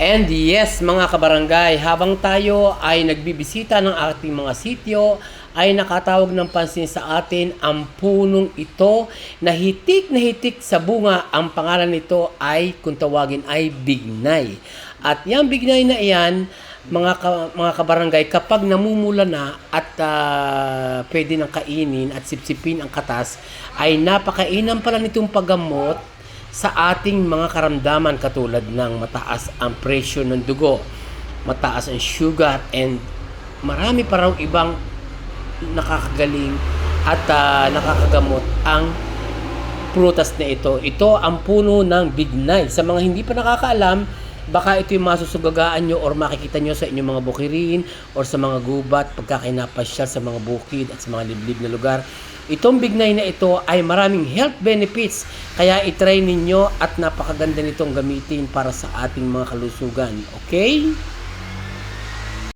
And yes, mga kabarangay, habang tayo ay nagbibisita ng ating mga sityo, ay nakatawag ng pansin sa atin ang punong ito na hitik na hitik sa bunga. Ang pangalan nito ay, kung tawagin, ay bignay. At yung bignay na iyan, mga ka- mga kabarangay, kapag namumula na at ah, pwede nang kainin at sipsipin ang katas, ay napakainam pala nitong paggamot sa ating mga karamdaman katulad ng mataas ang presyo ng dugo, mataas ang sugar, and marami pa raw ibang nakakagaling at ah, nakakagamot ang prutas na ito. Ito ang puno ng bignay. Sa mga hindi pa nakakaalam, baka ito yung masusugagaan nyo or makikita nyo sa inyong mga bukirin or sa mga gubat pagka kayo napasyal sa mga bukid at sa mga liblib na lugar. Itong bignay na ito ay maraming health benefits kaya itry ninyo at napakaganda nitong gamitin para sa ating mga kalusugan. Okay?